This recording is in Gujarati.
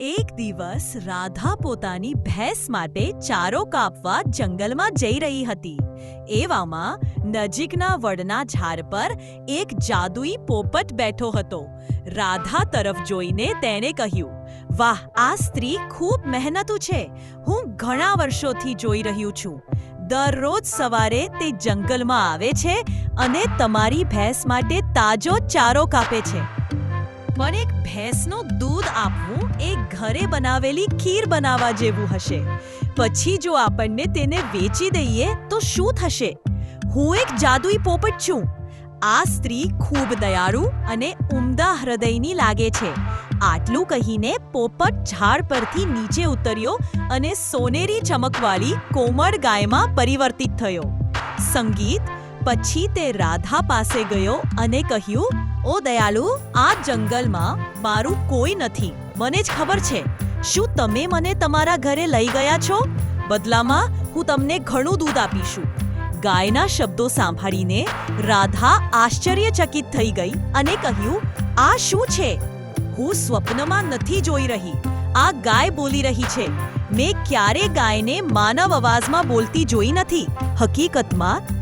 એક દિવસ રાધા પોતાની ભેંસ માટે ચારો કાપવા જંગલમાં જઈ રહી હતી. એવામાં નજીકના વડના ઝાડ પર એક જાદુઈ પોપટ બેઠો હતો. રાધા તરફ જોઈને તેણે કહ્યું, વાહ, આ સ્ત્રી ખૂબ મહેનતુ છે. હું ઘણા વર્ષોથી જોઈ રહ્યું છું. દરરોજ સવારે તે જંગલમાં આવે છે અને તમારી ભેંસ માટે તાજો ચારો કાપે છે. પણ એક ભેંસનું દૂધ આપવું એ ઘરે બનાવેલી ખીર બનાવવા જેવું હશે. પછી જો આપણને તેને વેચી દઈએ તો શું થશે? હું એક જાદુઈ પોપટ છું. આ સ્ત્રી ખૂબ દયાળુ અને ઉમદા હૃદયની લાગે છે. આટલું કહીને પોપટ ઝાડ પરથી નીચે ઉતર્યો અને સોનેરી ચમકવાળી કોમળ ગાયમાં પરિવર્તિત થયો. સંગીત પછી તે રાધા પાસે ગયો અને કહ્યું, ઓ દયાળુ, આ જંગલમાં મારું કોઈ નથી. મને જ ખબર છે, શું તમે મને તમારા ઘરે લઈ ગયા છો? બદલામાં, હું તમને ઘણું દૂધ આપીશું. ગાયના શબ્દો સાંભળીને રાધા આશ્ચર્યચકિત થઈ ગઈ અને કહ્યું, આ શું છે? હું સ્વપ્નમાં નથી જોઈ રહી. આ ગાય બોલી રહી છે. મેં ક્યારે ગાયને માનવ અવાજમાં બોલતી જોઈ નથી. હકીકતમાં